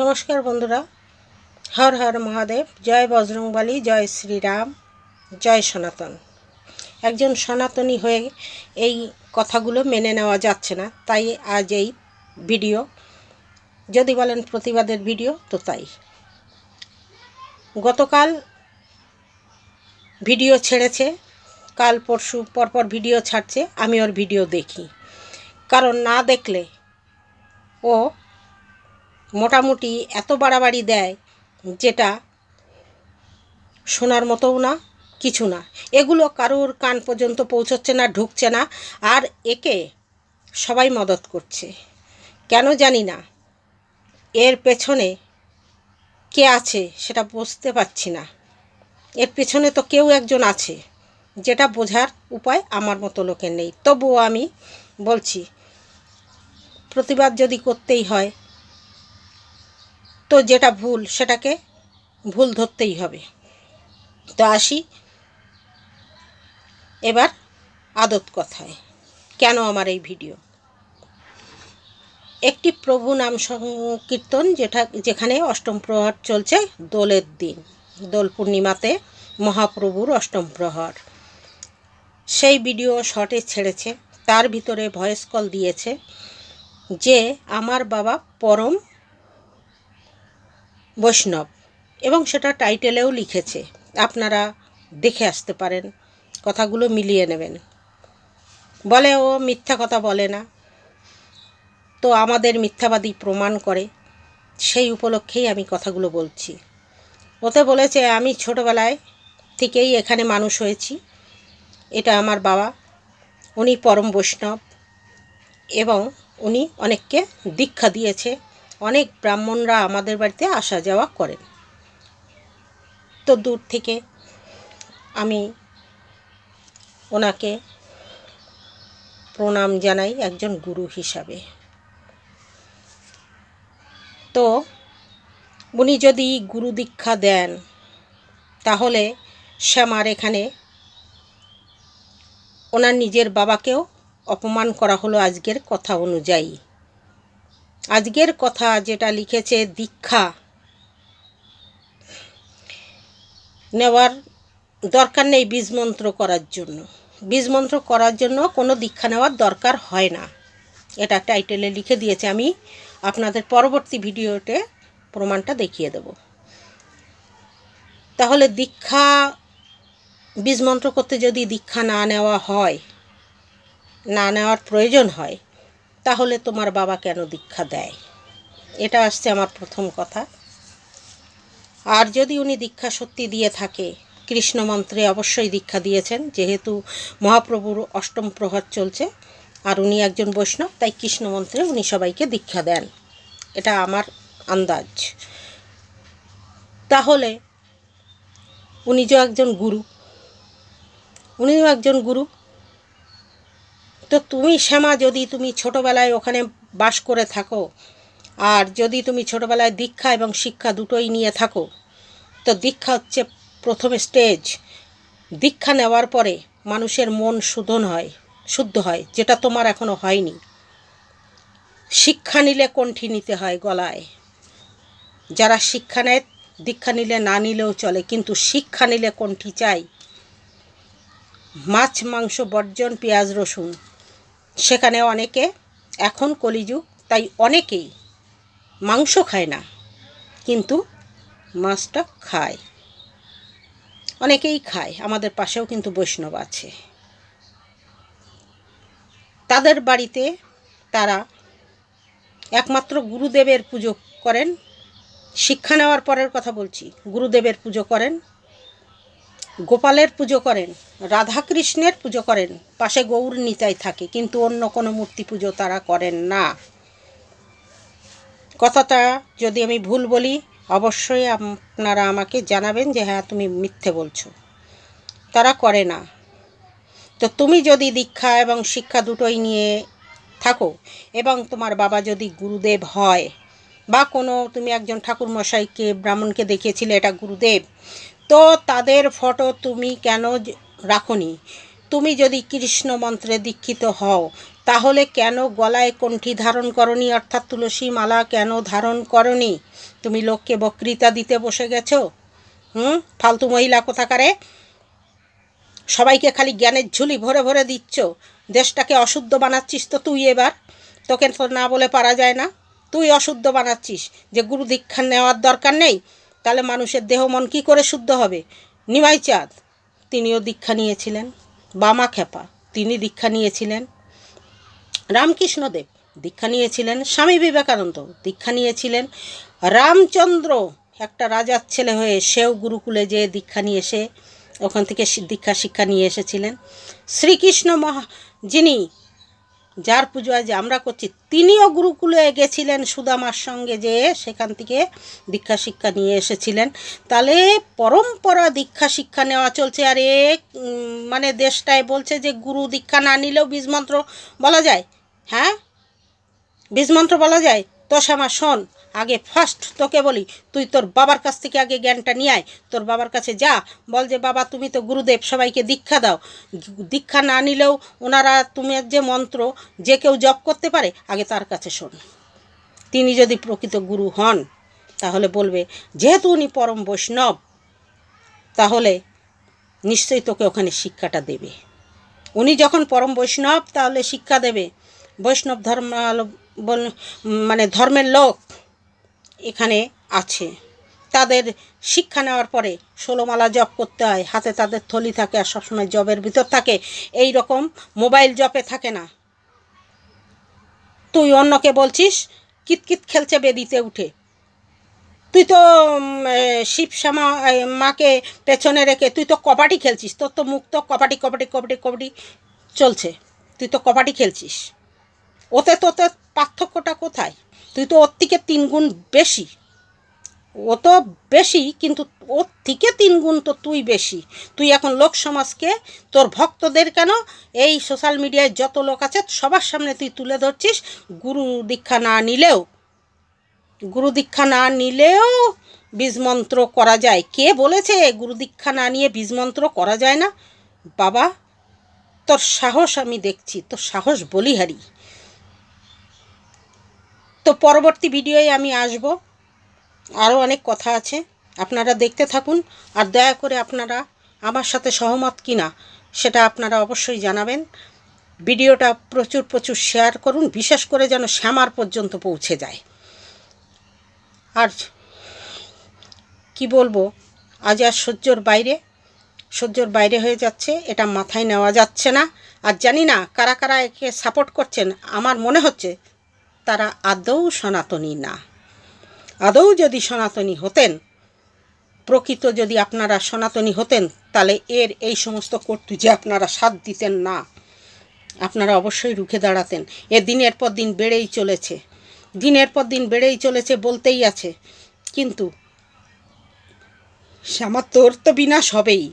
নমস্কার বন্ধুরা। হর হর মহাদেব, জয় বজরংবলী, জয় শ্রীরাম, জয় সনাতন। একজন সনাতনী হয়ে এই কথাগুলো মেনে নেওয়া যাচ্ছে না, তাই আজ এই ভিডিও। যদি বলেন প্রতিবাদের ভিডিও, তো তাই। গতকাল ভিডিও ছেড়েছে, কাল পরশু পরপর ভিডিও ছাড়ছে, আমি ওর ভিডিও দেখি। কারণ না দেখলে ও মোটামুটি এত বাড়াবাড়ি দেয় যেটা শোনার মতোও না, কিছু না। এগুলো কারোর কান পর্যন্ত পৌঁছচ্ছে না, ঢুকছে না, আর একে সবাই মদত করছে। কেন জানি না, এর পেছনে কে আছে সেটা বুঝতে পারছি না। এর পেছনে তো কেউ একজন আছে, যেটা বোঝার উপায় আমার মতো লোকের নেই। তবুও আমি বলছি, প্রতিবাদ যদি করতেই হয় তো যেটা ভুল, সেটাকে ভুল ধরতেই হবে। তো আসি এবার আদত কথায়, কেন আমার এই ভিডিও? একটি প্রভু নাম সংকীর্তন যেটা, যেখানে অষ্টম প্রহর চলছে দোলের দিন, দোল পূর্ণিমাতে মহাপ্রভুর অষ্টম প্রহর। সেই ভিডিও শর্টে ছেড়েছে, তার ভিতরে ভয়েস কল দিয়েছে যে, আমার বাবা পরম বৈষ্ণব। এবং সেটা টাইটেলেও লিখেছে। আপনারা দেখে আসতে পারেন, কথাগুলো মিলিয়ে নেবেন। বলে ও মিথ্যা কথা বলে না। তো আমাদের মিথ্যাবাদী প্রমাণ করে, সেই উপলক্ষেই আমি কথাগুলো বলছি। ওতে বলেছে, আমি ছোটোবেলায় থেকেই এখানে মানুষ হয়েছি। এটা আমার বাবা, উনি পরম বৈষ্ণব এবং উনি অনেককে দীক্ষা দিয়েছে। অনেক ব্রাহ্মণরা আমাদের বাড়িতে আসা যাওয়া করেন। তো দূর থেকে আমি ওনাকে প্রণাম জানাই একজন গুরু হিসাবে। তো উনি যদি গুরু দীক্ষা দেন, তাহলে শ্যামার এখানে ওনার নিজের বাবাকেও অপমান করা হলো আজকের কথা অনুযায়ী। আজকের কথা যেটা লিখেছে দীক্ষা। নেওয়ার দরকার নেই বীজমন্ত্র করার জন্য। বীজমন্ত্র করার জন্য কোনো দীক্ষা নেওয়ার দরকার হয় না। এটা টাইটেলে লিখে দিয়েছে। আমি আপনাদের পরবর্তী ভিডিওতে প্রমাণটা দেখিয়ে দেব। তাহলে দীক্ষা, বীজমন্ত্র করতে যদি দীক্ষা না নেওয়া হয়, না নেওয়ার প্রয়োজন হয় তাহলে তোমার বাবা কেন দীক্ষা দেয়? এটা আসছে আমার প্রথম কথা। আর যদি উনি দীক্ষা সত্যি দিয়ে থাকে, কৃষ্ণ মন্ত্রে অবশ্যই দীক্ষা দিয়েছেন, যেহেতু মহাপ্রভুর অষ্টম প্রহর চলছে, আর উনি একজন বৈষ্ণব, তাই কৃষ্ণ মন্ত্রে উনি সবাইকে দীক্ষা দেন। এটা আমার আন্দাজ। তাহলে উনি যে একজন গুরু, উনিও একজন গুরু তো তুমি শ্যামা, যদি তুমি ছোটোবেলায় ওখানে বাস করে থাকো, আর যদি তুমি ছোটোবেলায় দীক্ষা এবং শিক্ষা দুটোই নিয়ে থাকো, তো দীক্ষা হচ্ছে প্রথম স্টেজ দীক্ষা নেওয়ার পরে মানুষের মন শোধন হয়, শুদ্ধ হয়, যেটা তোমার এখনও হয়নি। শিক্ষা নিলে কণ্ঠি নিতে হয় গলায়। যারা শিক্ষা নেয়, দীক্ষা নিলে না নিলেও চলে, কিন্তু শিক্ষা নিলে কণ্ঠি চাই। মাছ, মাংস, বর্জন, পেঁয়াজ, রসুন। সেখানে অনেকে এখন কলিযুগ, তাই অনেকেই মাংস খায় না, কিন্তু মাছটা খায়। অনেকেই খায়, আমাদের পাশেও কিন্তু বৈষ্ণব আছে। তাদের বাড়িতে তারা একমাত্র গুরুদেবের পুজো করেন। শিক্ষা নেওয়ার পরের কথা বলছি, গুরুদেবের পুজো করেন। গোপালের পুজো করেন, রাধাকৃষ্ণের পুজো করেন, পাশে গৌর নিতাই থাকে, কিন্তু অন্য কোনো মূর্তি পুজো তারা করেন না। কথাটা যদি আমি ভুল বলি, অবশ্যই আপনারা আমাকে জানাবেন যে হ্যাঁ তুমি মিথ্যে বলছো। তারা করে না। তো তুমি যদি দীক্ষা এবং শিক্ষা দুটোই নিয়ে থাকো, এবং তোমার বাবা যদি গুরুদেব হয়, বা কোনো, তুমি একজন ঠাকুর মশাইকে ব্রাহ্মণকে দেখিয়েছিলে, এটা গুরুদেব তো তাদের ফটো তুমি কেন রাখনি? তুমি যদি কৃষ্ণ মন্ত্রে দীক্ষিত হও, তাহলে কেন গলায় কণ্ঠি ধারণ করনি? অর্থাৎ তুলসী মালা কেন ধারণ করনি? তুমি লোককে বক্তৃতা দিতে বসে গেছো? হুম? ফালতু মহিলা কোথাকারে? সবাইকে খালি জ্ঞানের ঝুলি ভরে ভরে দিচ্ছ। দেশটাকে অশুদ্ধ বানাচ্ছিস তো তুই এবার। তোকে তো না বলে পারা যায় না। তুই অশুদ্ধ বানাচ্ছিস। যে গুরু দীক্ষা নেওয়ার দরকার নেই। তাহলে মানুষের দেহ মন কী করে শুদ্ধ হবে? নিমাই চাঁদ, তিনিও দীক্ষা নিয়েছিলেন। বামা খেপা তিনি দীক্ষা নিয়েছিলেন। রামকৃষ্ণদেব দীক্ষা নিয়েছিলেন। স্বামী বিবেকানন্দ দীক্ষা নিয়েছিলেন। রামচন্দ্র, একটা রাজার ছেলে হয়ে সেও গুরুকুলে যেয়ে দীক্ষা নিয়ে এসে, ওখান থেকে দীক্ষা শিক্ষা নিয়ে এসেছিলেন। শ্রীকৃষ্ণ মহা, যিনি যার পুজো আজ আমরা করছি। তিনিও গুরুকুলে গেছিলেন সুদামার সঙ্গে যে সেখান থেকে দীক্ষা শিক্ষা নিয়ে এসেছিলেন। তাহলে পরম্পরা দীক্ষা শিক্ষা নেওয়া চলছে। আর এ মানে দেশটায় বলছে যে গুরু দীক্ষা না নিলেও বীজমন্ত্র বলা যায়। হ্যাঁ? বীজমন্ত্র বলা যায়? তো শ্যামা শোন আগে ফার্স্ট তোকে বলি, তুই তোর বাবার কাছ থেকে আগে জ্ঞানটা নিয়ে আয়, তোর বাবার কাছে যা, বল যে, বাবা, তুমি তো গুরুদেব, সবাইকে দীক্ষা দাও। দীক্ষা না নিলেও ওনারা, তুমি যে মন্ত্র, যে কেউ জপ করতে পারে, আগে তার কাছে শোন। তিনি যদি প্রকৃত গুরু হন, তাহলে বলবে, যেহেতু উনি পরম বৈষ্ণব, তাহলে নিশ্চয়ই তোকে ওখানে শিক্ষাটা দেবে। উনি যখন পরম বৈষ্ণব, তাহলে শিক্ষা দেবে। বৈষ্ণব ধর্ম মানে ধর্মের লোক এখানে আছে। তাদের শিক্ষা নেওয়ার পরে ষোলোমালা জব করতে হয় হাতে তাদের থলি থাকে আর সবসময় জবের ভিতর থাকে। এই রকম মোবাইল জবে থাকে না। তুই অন্যকে বলছিস কিতকিত খেলছে বেদিতে উঠে। তুই তো উম, এ, শিব শ্যামা মাকে পেছনে রেখে তুই তো কবাডি খেলছিস তোর তো মুখ তো কবাডি কবাডি কবাডি কবাডি চলছে। তুই তো কবাডি খেলছিস। ওতে তো তোর পার্থক্যটা কোথায়? তুই তো ওর থেকে তিন গুণ বেশি। ও তো বেশি, কিন্তু ওর থেকে তিন গুণ তো তুই বেশি। তুই এখন লোক সমাজকে, তোর ভক্তদের কেন এই সোশ্যাল মিডিয়ায় যত লোক আছে, সবার সামনে তুই তুলে ধরছিস? গুরু দীক্ষা না নিলেও। গুরু দীক্ষা না নিলেও বীজমন্ত্র করা যায়। কে বলেছে গুরু দীক্ষা না নিয়ে বীজমন্ত্র করা যায় না? বাবা, তোর সাহস আমি দেখছি। তোর সাহস বলিহারি। তো পরবর্তী ভিডিওয়ে আমি আসব। আরও অনেক কথা আছে। আপনারা দেখতে থাকুন আর দয়া করে আপনারা আমার সাথে সহমত কি না সেটা আপনারা অবশ্যই জানাবেন। ভিডিওটা প্রচুর প্রচুর শেয়ার করুন, বিশেষ করে যেন শ্যামার পর্যন্ত পৌঁছে যায়। আর কি বলব, আজ আর সহ্যর বাইরে সহ্যর বাইরে হয়ে যাচ্ছে, এটা মাথায় নেওয়া যাচ্ছে না। আর জানি না কারা কারা একে সাপোর্ট করছেন, আমার মনে হচ্ছে তারা আদৌ সনাতনী না। আদৌ যদি সনাতনী হতেন, প্রকৃত যদি আপনারা সনাতনী হতেন, তাহলে এর এই সমস্ত কর্তুজে আপনারা সাথ দিতেন না, আপনারা অবশ্যই রুখে দাঁড়াতেন। এ দিনের পর দিন বেড়েই চলেছে। দিনের পর দিন বেড়েই চলেছে বলতেই আছে। কিন্তু শ্যামা তোর তো বিনাশ হবেই।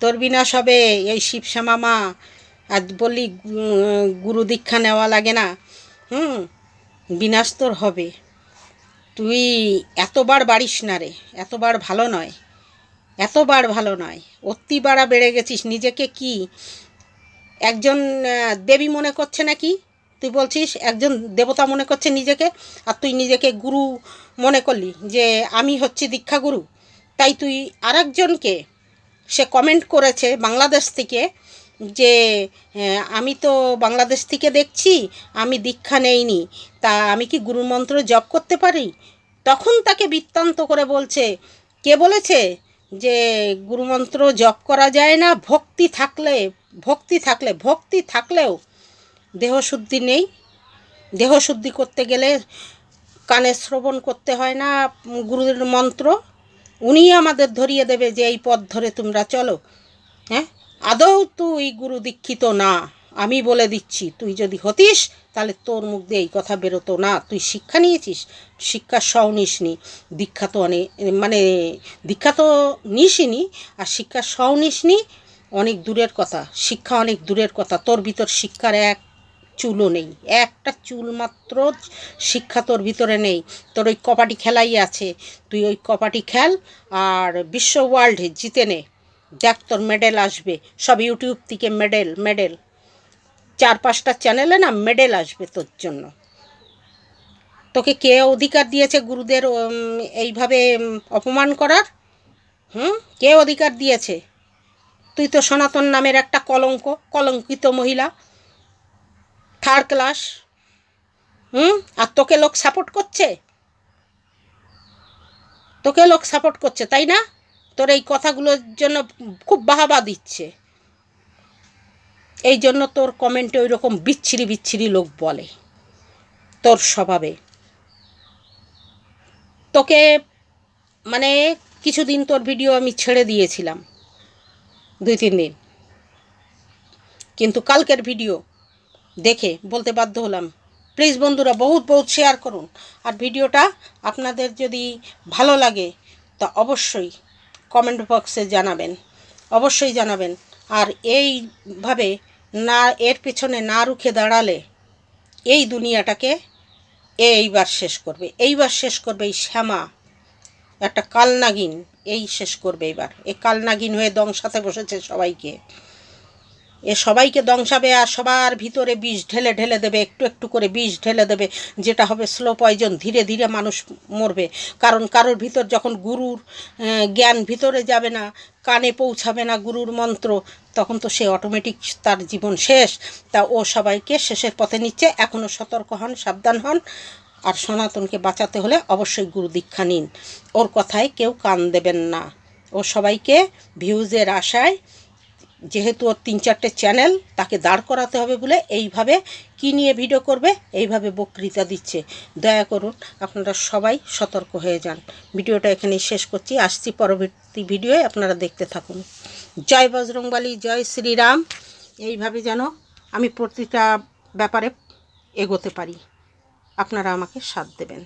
তোর বিনাশ হবে এই শিব শ্যামা মা। আর বললি গুরু দীক্ষা নেওয়া লাগে না। হুম, বিনাশ তোর হবে। তুই এতবার বাড়িস না রে, এতবার ভালো নয়, এতবার ভালো নয়। অতি বাড়া বেড়ে গেছিস, নিজেকে কি? একজন দেবী মনে করছে নাকি? তুই বলছিস একজন দেবতা মনে করছে নিজেকে, আর তুই নিজেকে গুরু মনে করলি যে আমি হচ্ছি দীক্ষাগুরু। তাই তুই আরেকজনকে, সে কমেন্ট করেছে বাংলাদেশ থেকে যে আমি তো বাংলাদেশ থেকে দেখছি, আমি দীক্ষা নেইনি। তা আমি কি গুরুমন্ত্র জপ করতে পারি? তখন তাকে বৃত্তান্ত করে বলছে, কে বলেছে যে গুরুমন্ত্র জপ করা যায় না, ভক্তি থাকলে ভক্তি থাকলে, ভক্তি থাকলেও দেহশুদ্ধি নেই। দেহশুদ্ধি করতে গেলে কানে শ্রবণ করতে হয় না, গুরুর মন্ত্র। উনিই আমাদের ধরিয়ে দেবে যে, এই পথ ধরে তোমরা চলো। হ্যাঁ? আদৌ তুই গুরু দীক্ষিত না? আমি বলে দিচ্ছি, তুই যদি হতিস, তাহলে তোর মুখ দিয়ে এই কথা বেরোতো না। তুই শিক্ষা নিয়েছিস? শিক্ষা সও নিসনি, দীক্ষা তো অনেক মানে দীক্ষা তো নিসনি, আর শিক্ষা সও নিসনি, অনেক দূরের কথা। শিক্ষা অনেক দূরের কথা, তোর ভিতর শিক্ষার এক চুলও নেই। একটা চুল মাত্র শিক্ষা তোর ভিতরে নেই। তোর ওই কবাডি খেলাই আছে, তুই ওই কবাডি খেল, আর বিশ্ব ওয়ার্ল্ড জিতে নে। দেখ তোর মেডেল আসবে। সব ইউটিউব থেকে মেডেল মেডেল চার পাঁচটা চ্যানেলে না মেডেল আসবে তোর জন্য। তোকে কে অধিকার দিয়েছে গুরুদের এইভাবে অপমান করার? হুম? কে অধিকার দিয়েছে? তুই তো সনাতন নামের একটা কলঙ্ক, কলঙ্কিত মহিলা। থার্ড ক্লাস হুম? আর তোকে লোক সাপোর্ট করছে? তোকে লোক সাপোর্ট করছে, তাই না? তোর এই কথাগুলোর জন্য খুব বাহাবা দিচ্ছে। এই জন্য তোর কমেন্টে ওই রকম বিচ্ছিরি বিচ্ছিরি লোক বলে, তোর স্বভাবে। তোকে মানে কিছুদিন তোর ভিডিও আমি ছেড়ে দিয়েছিলাম, দুই তিন দিন। কিন্তু কালকের ভিডিও দেখে বলতে বাধ্য হলাম প্লিজ বন্ধুরা বহুত বহুত শেয়ার করুন। আর ভিডিওটা আপনাদের যদি ভালো লাগে, তা অবশ্যই কমেন্ট বক্সে জানাবেন। অবশ্যই জানাবেন। আর এইভাবে না, এর পেছনে না রুখে দাঁড়ালে এই দুনিয়াটাকে এইবার শেষ করবে। এইবার শেষ করবে এই শ্যামা। একটা কালনাগিন, এই শেষ করবে এবার এই কালনাগিন হয়ে দংশাতে বসেছে সবাইকে। এ সবাইকে দংশাবে আর সবার ভিতরে বিষ ঢেলে ঢেলে দেবে, একটু একটু করে বিষ ঢেলে দেবে, যেটা হবে স্লো পয়জন ধীরে ধীরে মানুষ মরবে। কারণ কারোর ভিতর যখন গুরুর জ্ঞান ভিতরে যাবে না, কানে পৌঁছাবে না গুরুর মন্ত্র, তখন তো সে অটোমেটিক তার জীবন শেষ। তা ও সবাইকে শেষের পথে নিচ্ছে এখনও সতর্ক হন, সাবধান হন, আর সনাতনকে বাঁচাতে হলে অবশ্যই গুরু দীক্ষা নিন। ওর কথায় কেউ কান দেবেন না। ও সবাইকে ভিউজের আশায় যেহেতু ওর তিন চারটে চ্যানেল, তাকে দাঁড় করাতে হবে বলে এইভাবে কি নিয়ে ভিডিও করবে, এইভাবে বক্তৃতা দিচ্ছে। দয়া করুন, আপনারা সবাই সতর্ক হয়ে যান। ভিডিওটা এখানেই শেষ করছি। আসছি পরবর্তী ভিডিওয়ে, আপনারা দেখতে থাকুন। জয় বজরংবলী, জয় শ্রীরাম। এইভাবে যেন আমি প্রতিটা ব্যাপারে এগোতে পারি। আপনারা আমাকে সাথ দেবেন।